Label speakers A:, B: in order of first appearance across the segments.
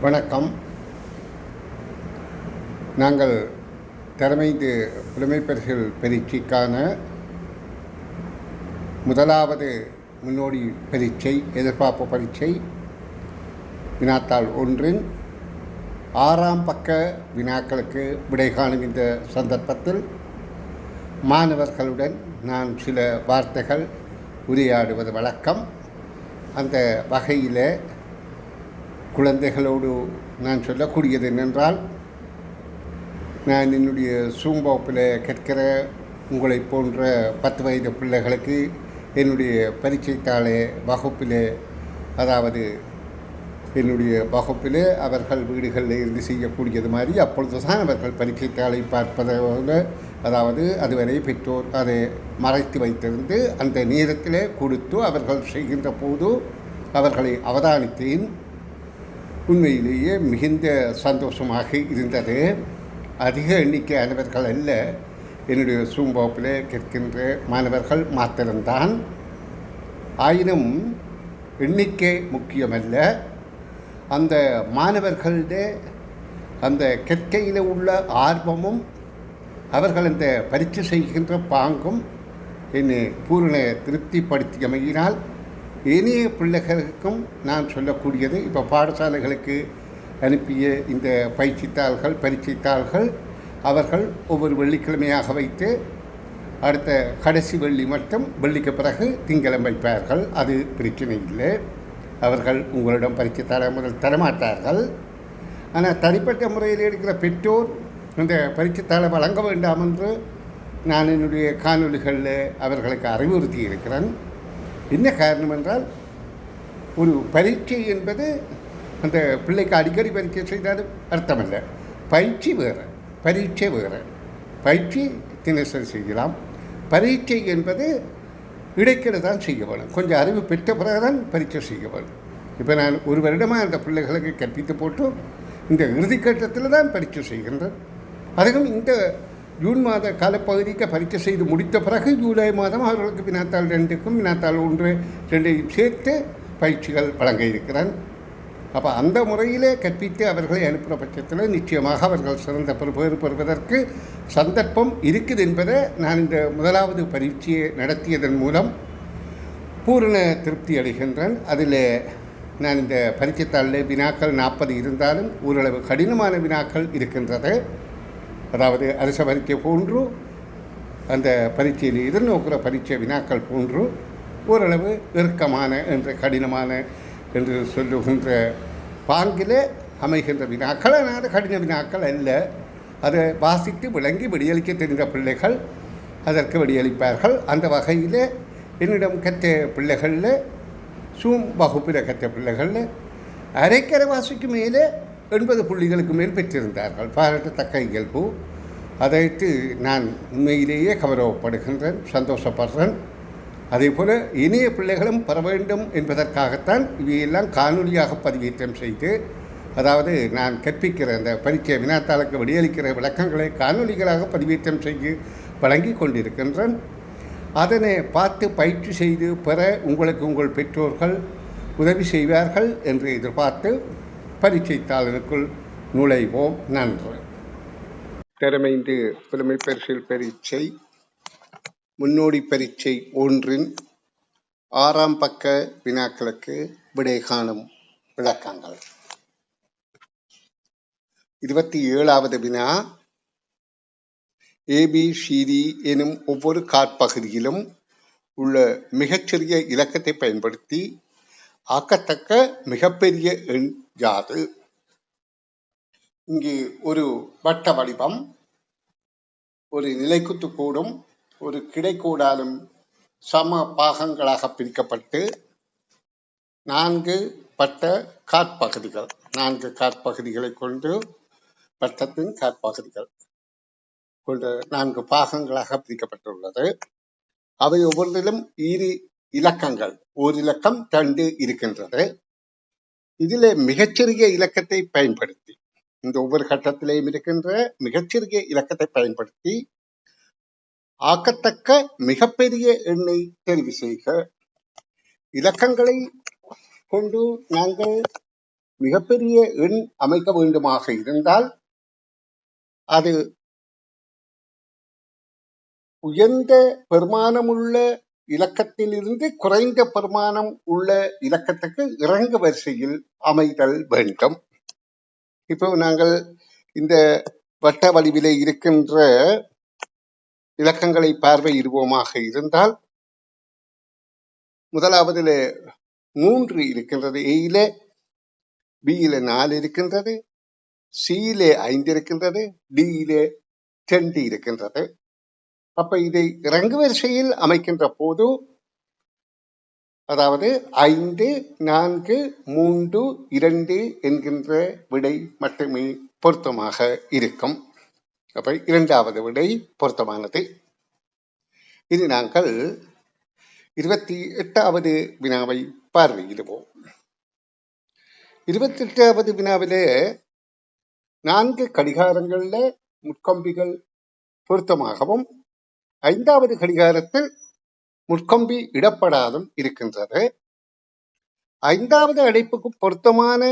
A: வணக்கம். நாங்கள் திறமைந்து புலமைப்பரிசில் பரீட்சைக்கான முதலாவது முன்னோடி பரீட்சை எதிர்பார்ப்பு பரீட்சை வினாத்தாள் ஒன்றின் ஆறாம் பக்க வினாக்களுக்கு விடை காணும் இந்த சந்தர்ப்பத்தில் மாணவர்களுடன் நான் சில வார்த்தைகள் உரையாடுவது வழக்கம். அந்த வகையில் குழந்தைகளோடு நான் சொல்லக்கூடியது என்னென்றால் நான் என்னுடைய சூம் வகுப்பில் கற்கிற உங்களை போன்ற பத்து வயது பிள்ளைகளுக்கு என்னுடைய பரீட்சைத்தாளை வகுப்பில் அதாவது என்னுடைய வகுப்பில் அவர்கள் வீடுகளில் இருந்து செய்யக்கூடியது மாதிரி அப்பொழுது தான் அவர்கள் பரீட்சைத்தாளை பார்ப்பதோடு அதாவது அதுவரை பெற்றோர் அதை மறைத்து வைத்திருந்து அந்த நேரத்தில் கொடுத்து அவர்கள் செய்கின்ற போது அவர்களை அவதானித்தேன். உண்மையிலேயே மிகுந்த சந்தோஷமாக இருந்தது. அதிக எண்ணிக்கையானவர்கள் அல்ல. என்னுடைய சூம்பாப்பில் கேட்கின்ற மாணவர்கள் மாத்திரம்தான். ஆயினும் எண்ணிக்கை முக்கியமல்ல. அந்த மாணவர்களுடைய அந்த கற்கையில் உள்ள ஆர்வமும் அவர்கள் அந்த பரீட்சை செய்கின்ற பாங்கும் என்னை பூரண திருப்திப்படுத்தியமையினால் இனிய பிள்ளைகளுக்கும் நான் சொல்லக்கூடியது இப்போ பாடசாலைகளுக்கு அனுப்பிய இந்த பயிற்சித்தாள்கள் பரீட்சைத்தாள்கள் அவர்கள் ஒவ்வொரு வெள்ளிக்கிழமையாக வைத்து அடுத்த கடைசி வெள்ளி மட்டும் வெள்ளிக்கு பிறகு திங்களம் வைப்பார்கள். அது பிரச்சனை இல்லை. அவர்கள் உங்களிடம் பரீட்சைத்தாளை முதல் தரமாட்டார்கள். ஆனால் தனிப்பட்ட முறையில் இருக்கிற பெற்றோர் இந்த பரீட்சைத்தாளை வழங்க வேண்டாம் என்று நான் என்னுடைய காணொலிகளில் அவர்களுக்கு அறிவுறுத்தி இருக்கிறேன். என்ன காரணம் என்றால் ஒரு பரீட்சை என்பது அந்த பிள்ளைக்கு அடிக்கடி பரீட்சை செய்தாலும் அர்த்தமல்ல. பயிற்சி வேறு பரீட்சை வேறு. பயிற்சி தினசரி செய்யலாம். பரீட்சை என்பது இடைக்கிட தான் செய்ய வேணும் கொஞ்சம் அறிவு பெற்ற பிறகு தான் பரீட்சை செய்ய வேணும் இப்போ நான் ஒரு வருடமாக அந்த பிள்ளைகளுக்கு கற்பித்து போட்டு இந்த இறுதிக்கட்டத்தில் தான் பரீட்சை செய்கின்றேன். அதுவும் இந்த ஜூன் மாத காலப்பகுதிக்கு பரீட்சை செய்து முடித்த பிறகு ஜூலை மாதம் அவர்களுக்கு வினாத்தாள் ரெண்டுக்கும் வினாத்தாள் ஒன்று ரெண்டையும் சேர்த்து பயிற்சிகள் வழங்க இருக்கிறான். அப்போ அந்த முறையிலே கற்பித்து அவர்களை அனுப்புகிற பட்சத்தில் நிச்சயமாக அவர்கள் சிறந்த பெறுபேறு பெறுவதற்கு சந்தர்ப்பம் இருக்குது என்பதை நான் இந்த முதலாவது பரீட்சையை நடத்தியதன் மூலம் பூரண திருப்தி அடைகின்றேன். அதில் நான் இந்த பரீட்சைத்தாளில் வினாக்கள் நாற்பது இருந்தாலும் ஓரளவு கடினமான வினாக்கள் இருக்கின்றது. அதாவது அரச பரீட்சை போன்று அந்த பரீட்சையில் எதிர்நோக்கிற பரீட்சை வினாக்கள் போன்று ஓரளவு இறுக்கமான என்ற கடினமான என்று சொல்லுகின்ற பாங்கிலே அமைகின்ற வினாக்கள். ஆனால் கடின வினாக்கள் அல்ல. அதை வாசித்து விளங்கி விடியளிக்க தெரிந்த பிள்ளைகள் அதற்கு விடியளிப்பார்கள். அந்த வகையில் என்னிடம் கற்ற பிள்ளைகளில் சூம் வகுப்பில் கற்ற பிள்ளைகளில் அரைக்கரை வாசிக்கு மேலே எண்பது புள்ளிகளுக்கு மேல் பெற்றிருந்தார்கள். பாராட்டத்தக்க இயல்பு. அதைத்து நான் உண்மையிலேயே கௌரவப்படுகின்றேன் சந்தோஷப்படுறேன் அதே போல் இனிய பிள்ளைகளும் பெற வேண்டும் என்பதற்காகத்தான் இவையெல்லாம் காணொலியாக பதிவேற்றம் செய்து அதாவது நான் கற்பிக்கிற அந்த பரீட்சை வினாத்தாளுக்கு வெளியளிக்கிற விளக்கங்களை காணொலிகளாக பதிவேற்றம் செய்து வழங்கி கொண்டிருக்கின்றேன். அதனை பார்த்து பயிற்சி செய்து பெற உங்களுக்கு உங்கள் பெற்றோர்கள் உதவி செய்வார்கள் என்று எதிர்பார்த்து பரீட்சைத்தாளனுக்குள் நுழைவோம். நன்று. திறமைந்து புலமை பரிசில் பரீட்சை முன்னோடி பரீட்சை ஒன்றின் ஆறாம் பக்க வினாக்களுக்கு விடை காணும் விளக்கங்கள். இருபத்தி ஏழாவது வினா ஏபிசிடி எனும் ஒவ்வொரு காற்பகுதியிலும் உள்ள மிகச்சிறிய இலக்கத்தை பயன்படுத்தி ஆக்கத்தக்க மிகப்பெரிய எண் ஜாது இங்கு ஒரு வட்ட வடிவம் ஒரு நிலைக்குத்து கூடும் ஒரு கிடைக்கூடாலும் சம பாகங்களாக பிரிக்கப்பட்டு நான்கு பட்ட காற்பகுதிகள். நான்கு காற்பகுதிகளை கொண்டு வட்டத்தின் காற்பகுதிகள் கொண்டு நான்கு பாகங்களாக பிரிக்கப்பட்டுள்ளது. அவை ஒவ்வொன்றிலும் இரு இலக்கங்கள். ஒரு இலக்கம் ரெண்டு இருக்கின்றது. இதிலே மிகச்சிறிய இலக்கத்தை பயன்படுத்தி இந்த ஒவ்வொரு கட்டத்திலேயும் இருக்கின்ற மிகச்சிறிய இலக்கத்தை பயன்படுத்தி ஆக்கத்தக்க மிகப்பெரிய எண்ணை தெரிவு செய்க. இலக்கங்களை கொண்டு நாங்கள் மிகப்பெரிய எண் அமைக்க வேண்டுமாக இருந்தால் அது உயர்ந்த பெருமானமுள்ள இலக்கத்திலிருந்து குறைந்த பெருமானம் உள்ள இலக்கத்துக்கு இறங்கு வரிசையில் அமைதல் வேண்டும். இப்போ நாங்கள் இந்த வட்ட வடிவிலே இருக்கின்ற இலக்கங்களை பார்வையிடுவோமாக இருந்தால் முதலாவதுல மூன்று இருக்கின்றது. ஏயில பியில நாலு இருக்கின்றது சியிலே ஐந்து இருக்கின்றது டியிலே ரெண்டு இருக்கின்றது. அப்ப இதை இறங்கு வரிசையில் அமைக்கின்ற போது அதாவது ஐந்து நான்கு மூன்று இரண்டு என்கின்ற விடை மட்டுமே பொருத்தமாக இருக்கும். அப்ப இரண்டாவது விடை பொருத்தமானது. இது நாங்கள் இருபத்தி எட்டாவது வினாவை பார்வையிடுவோம். இருபத்தி எட்டாவது வினாவிலே நான்கு கடிகாரங்களில் முட்கம்பிகள் பொருத்தமாகவும் ஐந்தாவது கடிகாரத்தில் முட்கம்பி இடப்படாதும் இருக்கின்றது. ஐந்தாவது அடைப்புக்கு பொருத்தமான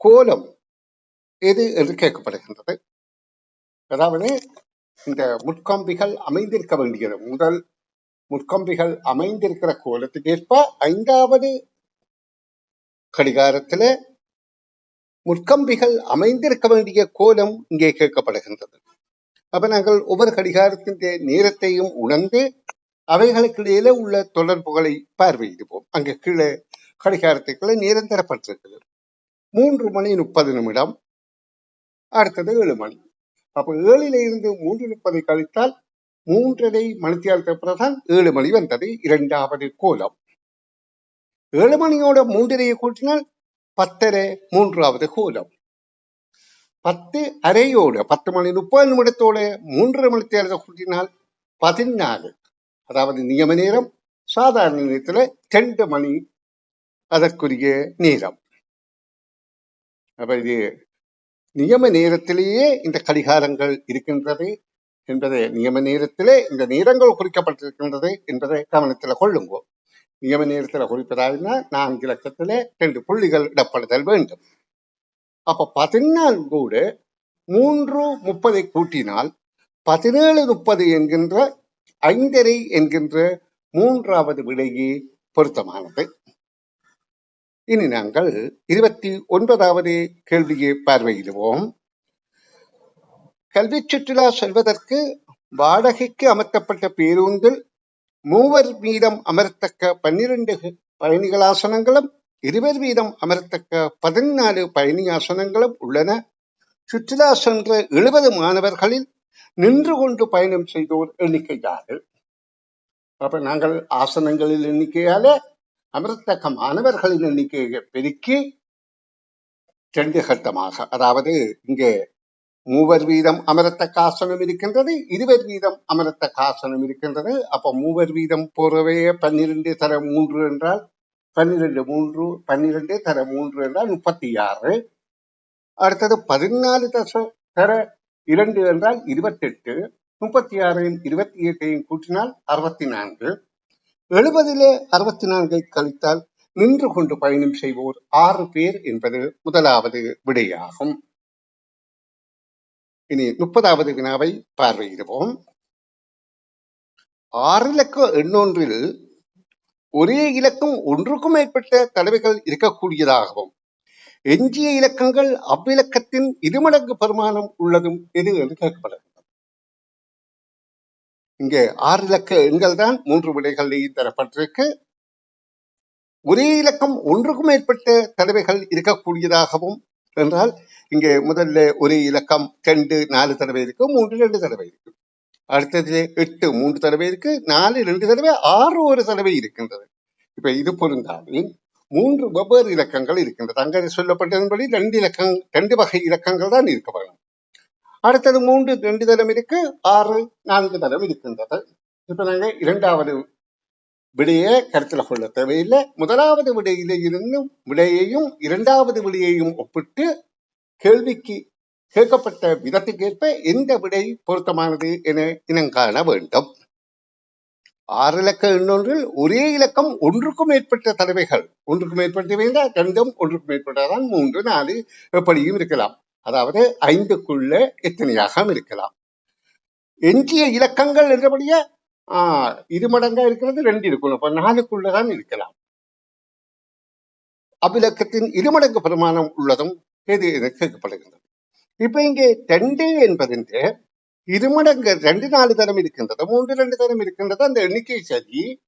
A: கோலம் எது என்று கேட்கப்படுகின்றது. அதாவது இந்த முட்கம்பிகள் அமைந்திருக்க வேண்டியது. முதல் முட்கம்பிகள் அமைந்திருக்கிற கோலத்துக்கு ஏற்ப ஐந்தாவது கடிகாரத்தில் முட்கம்பிகள் அமைந்திருக்க வேண்டிய கோலம் இங்கே கேட்கப்படுகின்றது. அப்ப நாங்கள் ஒவ்வொரு கடிகாரத்தின் நேரத்தையும் உணர்ந்து அவைகளுக்கு இடையில உள்ள தொடர்புகளை பார்வையிடுவோம். அங்க கீழே கடிகாரத்துக்குள்ள நேரம் தரப்பட்டிருக்குது மூன்று மணி முப்பது நிமிடம். அடுத்தது ஏழு மணி. அப்ப ஏழில இருந்து மூன்று முப்பதை கழித்தால் மூன்றரை மணித்தியாலத்துக்கு பிறகுதான் ஏழு மணி வந்தது. இரண்டாவது கோலம். ஏழு மணியோட மூன்றரையை கூட்டினால் பத்தரை மூன்றாவது கோலம். பத்து அரையோடு பத்து மணி முப்பது நிமிடத்தோடு மூன்று மணி தேர்தல் கூட்டினால் பதினாலு அதாவது நியம நேரம் சாதாரண நேரத்தில் ரெண்டு மணி அதற்குரிய நேரம். அப்போ இது நியம நேரத்திலேயே இந்த கடிகாரங்கள் இருக்கின்றது என்பதை நியம நேரத்திலே இந்த நேரங்கள் குறிக்கப்பட்டிருக்கின்றது என்பதை கவனத்தில் கொள்ளுங்கோ. நியம நேரத்தில் குறிப்பதாவினா நான்கு லட்சத்தில் ரெண்டு புள்ளிகள் இடப்படுதல் வேண்டும். அப்ப பதினான்கோடு மூன்று முப்பதை கூட்டினால் பதினேழு முப்பது என்கின்ற ஐந்தரை என்கின்ற மூன்றாவது விடையே பொருத்தமானது. இனி நாங்கள் இருபத்தி ஒன்பதாவது கேள்வியை பார்வையிடுவோம். கல்வி சுற்றுலா செல்வதற்கு வாடகைக்கு அமர்த்தப்பட்ட பேருந்தில் மூவர் மீதம் அமர்த்தக்க பன்னிரண்டு பயணிகளாசனங்களும் இருவர் வீதம் அமர்த்தக்க பதினாலு பயணியாசனங்களும் உள்ளன. சுற்றுலா சென்ற எழுபது மாணவர்களில் நின்று கொண்டு பயணம் செய்தோர் எண்ணிக்கை யாரு அப்ப நாங்கள் ஆசனங்களில் எண்ணிக்கையால அமர்த்தக்க மாணவர்களின் எண்ணிக்கையை பெருக்கி ரெண்டு கட்டமாக அதாவது இங்கே மூவர் வீதம் அமரத்த காசனம் இருக்கின்றது இருவர் வீதம் அமரத்த காசனம் இருக்கின்றது. அப்ப மூவர் வீதம் போறவையே பன்னிரண்டு தர மூன்று என்றால் பன்னிரண்டு மூன்று பன்னிரெண்டு தர மூன்று என்றால் முப்பத்தி ஆறு அடுத்தது பதினாலு தச தர இரண்டு என்றால் இருபத்தெட்டு. முப்பத்தி ஆறையும் இருபத்தி எட்டையும் கூட்டினால் அறுபத்தி நான்கு எழுபதிலே அறுபத்தி நான்கை கழித்தால் நின்று கொண்டு பயணம் செய்வோர் ஆறு பேர் என்பது முதலாவது விடையாகும். இனி முப்பதாவது வினாவை பார்வையிடுவோம். ஆறு இலக்க எண்ணொன்றில் ஒரே இலக்கம் ஒன்றுக்கும் மேற்பட்ட தடவைகள் இருக்கக்கூடியதாகவும் எஞ்சிய இலக்கங்கள் அவ்விலக்கத்தின் இருமடங்கு பெருமானம் உள்ளதும் எது என்று கேட்கப்படுகிறது இங்கே ஆறு இலக்க எண்கள் தான் மூன்று விடைகளில் தரப்பட்டிருக்கு. ஒரே இலக்கம் ஒன்றுக்கும் மேற்பட்ட தடவைகள் இருக்கக்கூடியதாகவும் என்றால் இங்கே முதல்ல ஒரே இலக்கம் ரெண்டு நாலு தடவை இருக்கு மூன்று ரெண்டு தடவை இருக்கு. அடுத்தது எட்டு மூன்று தடவை இருக்கு. நாலு ரெண்டு தடவை ஆறு ஒரு தடவை இருக்கின்றது. இப்ப இது பொருந்தாலும் மூன்று வெவ்வேறு இலக்கங்கள் இருக்கின்றது. அங்க சொல்லப்பட்டதன்படி ரெண்டு இலக்கம் ரெண்டு வகை இலக்கங்கள் தான் இருக்க வேண்டும் அடுத்தது மூன்று ரெண்டு தரம் இருக்கு. ஆறு நான்கு தரம் இருக்கின்றது. இப்ப நாங்க இரண்டாவது விடையை கருத்தில் கொள்ள தேவையில்லை. முதலாவது விடையில இருந்தும் விடையையும் இரண்டாவது விடையையும் ஒப்பிட்டு கேள்விக்கு கேட்கப்பட்ட விதத்துக்கேற்ப எந்த விடை பொருத்தமானது என இனங்காண வேண்டும். ஆறு இலக்க இன்னொன்றில் ஒரே இலக்கம் ஒன்றுக்கும் மேற்பட்ட தடவைகள் ஒன்றுக்கும் மேற்பட்டவை என்றால் ரெண்டும் ஒன்றுக்கும் மேற்பட்டதான் மூன்று நாலு எப்படியும் இருக்கலாம். அதாவது ஐந்துக்குள்ள எத்தனையாக இருக்கலாம். எஞ்சிய இலக்கங்கள் என்றபடியே ஆஹ் இரு மடங்கா இருக்கிறது ரெண்டு இருக்கணும் அப்ப நாலுக்குள்ளதான் இருக்கலாம். அவ்விலக்கத்தின் இருமடங்கு பிரமாணம் உள்ளதும் எது என கேட்கப்படுகின்றது. இப்ப இங்கே ரெண்டு என்பதின் இருமடங்கு ரெண்டு நாலு தரம் இருக்கின்றது மூன்று ரெண்டு தரம் இருக்கின்றது அந்த எண்ணிக்கை சரி.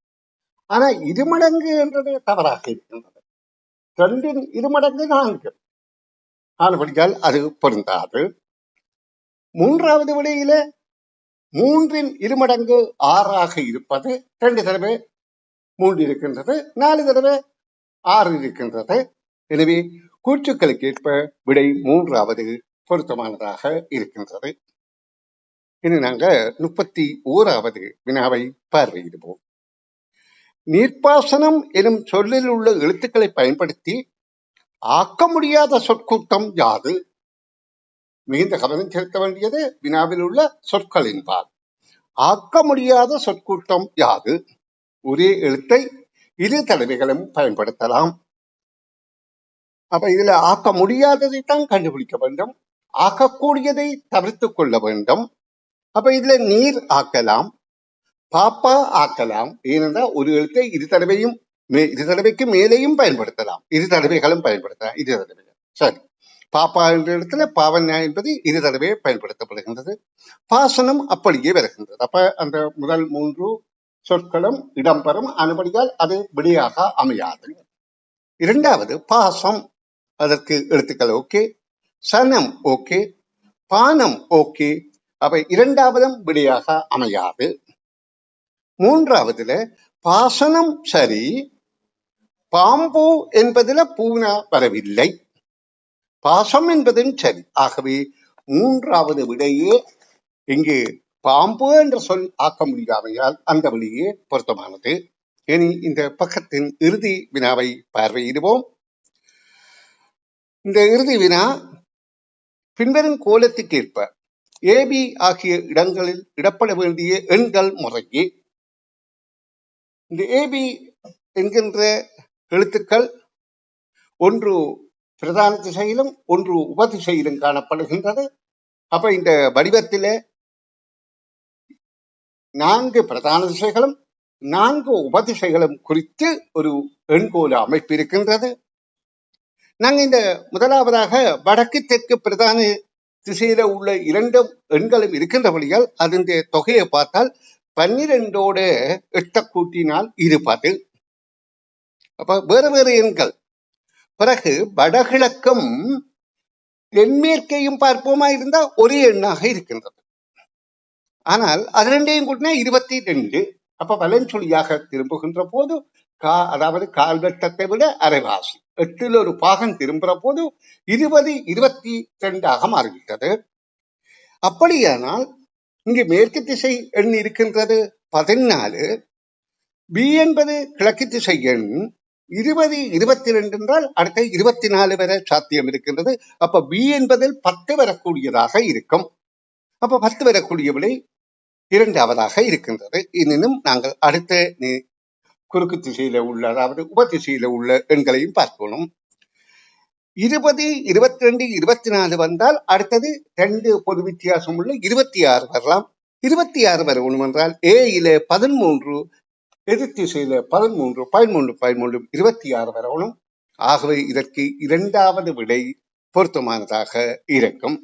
A: ஆனா இருமடங்கு என்றது தவறாக இருக்கின்றது. ரெண்டின் இருமடங்கு நான்கு. ஆனபடியால் அது பொருந்தாது. மூன்றாவது விடையில மூன்றின் இருமடங்கு ஆறாக இருப்பது ரெண்டு தடவை மூன்று இருக்கின்றது நாலு தடவை ஆறு இருக்கின்றது. எனவே கூற்றுக்களுக்கு ஏற்ப விடை மூன்றாவது பொருத்தமானதாக இருக்கின்றது. இனி நாங்க முப்பத்தி ஓராவது வினாவை பார்வையிடுவோம். நீர்ப்பாசனம் எனும் சொல்லில் உள்ள எழுத்துக்களை பயன்படுத்தி ஆக்க முடியாத சொற்கூட்டம் யாது? மிகுந்த கவனம் செலுத்த வேண்டியது வினாவில் உள்ள சொற்களின் பால். ஆக்க முடியாத சொற்கூட்டம் யாது? ஒரே எழுத்தை இரு தடவைகளும் பயன்படுத்தலாம். அப்ப இதுல ஆக்க முடியாததை தான் கண்டுபிடிக்க வேண்டும். ஆக்கக்கூடியதை தவிர்த்து கொள்ள வேண்டும். அப்ப இதுல நீர் ஆக்கலாம் பாப்பா ஆக்கலாம். ஏனென்றால் ஒரு எழுத்தை இரு தடவையும் இரு தடவைக்கு மேலேயும் பயன்படுத்தலாம். இரு தடவைகளும் பயன்படுத்தலாம். இரு தடவைகள். சரி. பாப்பா என்ற இடத்துல பாவன்யா என்பது இரு தடவையே பயன்படுத்தப்படுகின்றது. பாசனம் அப்படியே வருகின்றது. அப்ப அந்த முதல் மூன்று சொற்களும் இடம்பெறும். அனுபடியால் அது விடையாக அமையாது. இரண்டாவது பாசம். அதற்கு எழுத்துக்கள் ஓகே. சனம் ஓகே பானம் ஓகே அவை இரண்டாவதும் விடையாக அமையாது. மூன்றாவதுல பாசனம் சரி பாம்பு என்பதுல பூனா வரவில்லை. பாசம் என்பதும் சரி. ஆகவே மூன்றாவது விடையே இங்கு பாம்பு என்ற சொல் ஆக்க முடியாமையால் அந்த வழியே பொருத்தமானது. இனி இந்த பக்கத்தின் இறுதி வினாவை பார்வையிடுவோம். இந்த இறுதி வினா பின்வரும் கோலத்திற்கேற்ப ஏபி ஆகிய இடங்களில் இடப்பட வேண்டிய எண்கள் முறையே. இந்த ஏபி என்கின்ற எழுத்துக்கள் ஒன்று பிரதான திசையிலும் ஒன்று உபதிசையிலும் காணப்படுகின்றது. அப்ப இந்த வடிவத்திலே நான்கு பிரதான திசைகளும் நான்கு உபதிசைகளும் குறித்து ஒரு எண்கோல அமைப்பு இருக்கின்றது. நாங்க இந்த முதலாவதாக வடக்கு தெற்கு பிரதான திசையில உள்ள இரண்டு எண்களும் இருக்கின்றபடியால் அதன் தொகையை பார்த்தால் பன்னிரெண்டோட எட்ட கூட்டினால் இருபது. அப்ப வேறு வேறு எண்கள். பிறகு வடகிழக்கும் தென்மேற்கையும் பார்ப்போமா இருந்தா ஒரே எண்ணாக இருக்கின்றது. ஆனால் அது ரெண்டையும் கூட்டினா இருபத்தி ரெண்டு. அப்ப வலஞ்சொலியாக திரும்புகின்ற போது கா அதாவது கால்வெட்டத்தை விட அரைவாசி. எட்டில் ஒரு பாகம் திரும்புற போது இருபது இருபத்தி ரெண்டாக மாறிவிட்டது அப்படியானால் இங்கு மேற்கு திசை எண் இருக்கின்றது. பதினாலு பி என்பது கிழக்கு திசை எண். இருபது இருபத்தி ரெண்டு என்றால் அடுத்த இருபத்தி நாலு வரை சாத்தியம் இருக்கின்றது. அப்ப பி என்பதில் பத்து வரக்கூடியதாக இருக்கும். அப்ப பத்து வரக்கூடிய விலை இரண்டாவதாக இருக்கின்றது. எனினும் நாங்கள் அடுத்த குறுக்கு திசையில உள்ள அதாவது உப திசையில உள்ள எண்களையும் பார்க்கணும். இருபது இருபத்தி ரெண்டு இருபத்தி நாலு வந்தால் அடுத்தது ரெண்டு பொது வித்தியாசம் உள்ள இருபத்தி ஆறு வரலாம். இருபத்தி ஆறு வரணும் என்றால் ஏ இல பதிமூன்று எதிர் திசையில பதிமூன்று பதிமூன்று பதிமூன்று இருபத்தி ஆறு வரணும். ஆகவே இதற்கு இரண்டாவது விடை பொருத்தமானதாக இருக்கும்.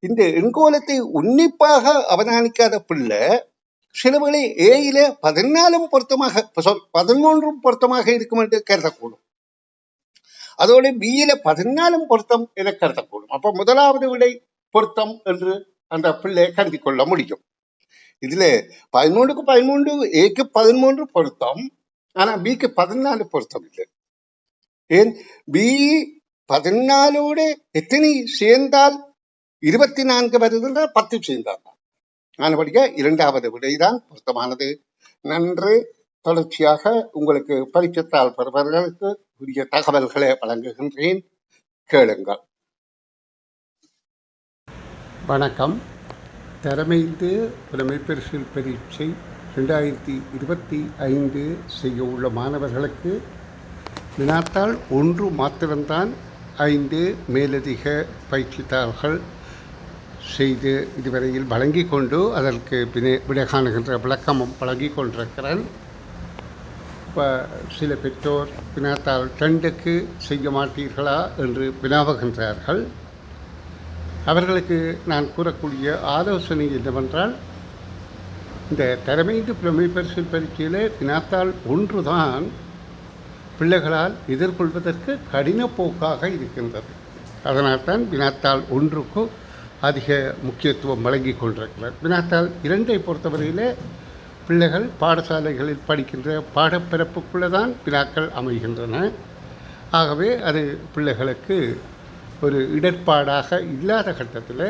A: இந்த எண்கோலத்தை உன்னிப்பாக அவதானிக்காத பிள்ளை சிலவேளை ஏயில பதினாலும் பொருத்தமாக சொல் பதிமூன்றும் பொருத்தமாக இருக்கும் என்று கருதக்கூடும் அதோட பியில பதினாலும் பொருத்தம் என கருதக்கூடும் அப்ப முதலாவது விடை பொருத்தம் என்று அந்த பிள்ளை கருதி கொள்ள முடியும் இதுல பதிமூன்றுக்கு பதிமூன்று ஏக்கு பதிமூன்று பொருத்தம் ஆனா பிக்கு பதினாலு பொருத்தம் இல்லை ஏன் பி பதினாலோட எத்தனை சேர்ந்தால் இருபத்தி நான்கு வருதுன்றால் பத்து சேர்ந்தால் ஆனபடியா இரண்டாவது விடைதான் பொருத்தமானது. நன்று தொடர்ச்சியாக உங்களுக்கு பரிச்சத்தால் பெறுபவர்களுக்கு உரிய தகவல்களை வழங்குகின்றேன். கேளுங்கள்.
B: வணக்கம். திறமைந்து புலமை பரிசில் பரீட்சை
A: ரெண்டாயிரத்தி இருபத்தி ஐந்து செய்ய உள்ள மாணவர்களுக்கு வினாத்தால் ஒன்று மாத்திரம்தான் ஐந்து மேலதிக பயிற்சித்தாள்கள் செய்து இதுவரையில் வழங்கி கொண்டு அதற்கு வினை விடை காணுகின்ற விளக்கமும் வழங்கி கொண்டிருக்கிறேன் இப்போ சில பெற்றோர் வினாத்தாள் டெண்டுக்கு செய்ய மாட்டீர்களா என்று வினாவுகின்றார்கள். அவர்களுக்கு நான் கூறக்கூடிய ஆலோசனை என்னவென்றால் இந்த தரமைந்து புலமை பரிசு பரீட்சையில் ஒன்று தான் பிள்ளைகளால் எதிர்கொள்வதற்கு கடின போக்காக இருக்கின்றது. அதனால்தான் வினாத்தாள் ஒன்றுக்கு அதிக முக்கியத்துவம் வழங்கி கொண்டிருக்கிறார். வினாத்தால் இரண்டை பொறுத்தவரையிலே பிள்ளைகள் பாடசாலைகளில் படிக்கின்ற பாடப்பிறப்புக்குள்ளே தான் வினாக்கள் அமைகின்றன. ஆகவே அது பிள்ளைகளுக்கு ஒரு இடர்பாடாக இல்லாத கட்டத்தில்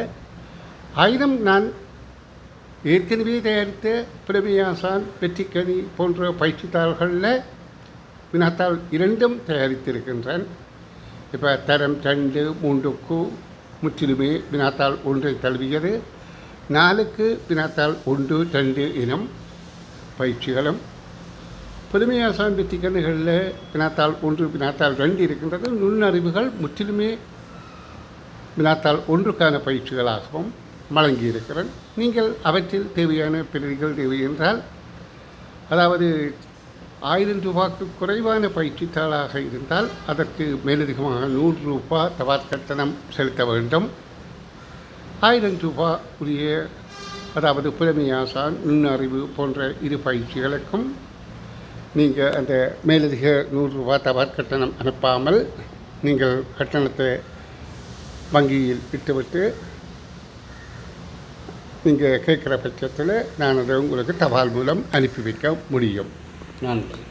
A: ஆயினும் நான் ஏற்கனவே தயாரித்த பிரமியாசான் வெற்றிக்கனி போன்ற பயிற்சித்தாள்களில் வினாத்தாள் இரண்டும் தயாரித்திருக்கின்றேன். இப்போ தரம் ரெண்டு மூன்றுக்கு முற்றிலுமே வினாத்தாள் ஒன்றை தழுவியது. நாலுக்கு வினாத்தாள் ஒன்று ரெண்டு இனம் பயிற்சிகளும். புதுமையாசான் வெற்றிக்கண்ணுகளில் வினாத்தாள் ஒன்று வினாத்தாள் ரெண்டு இருக்கின்றது. நுண்ணறிவுகள் முற்றிலுமே வினாத்தாள் ஒன்றுக்கான பயிற்சிகளாகவும் வழங்கியிருக்கிறேன் நீங்கள் அவற்றில் தேவையான பிரதிகள் தேவை என்றால் அதாவது ஆயிரம் ரூபாய்க்கு குறைவான பயிற்சித்தாளாக இருந்தால் அதற்கு மேலதிகமாக நூறு ரூபாய் தபால் கட்டணம் செலுத்த வேண்டும். ஆயிரம் ரூபாய் உரிய அதாவது புலமையாசான் நுண்ணறிவு போன்ற இரு பயிற்சிகளுக்கும் நீங்கள் அந்த மேலதிக நூறு ரூபாய் தபால் கட்டணம் அனுப்பாமல் நீங்கள் கட்டணத்தை வங்கியில் விட்டுவிட்டு நீங்கள் கேட்குற பட்சத்தில் நான் அதை உங்களுக்கு தபால் மூலம் அனுப்பி வைக்க முடியும். நன்றி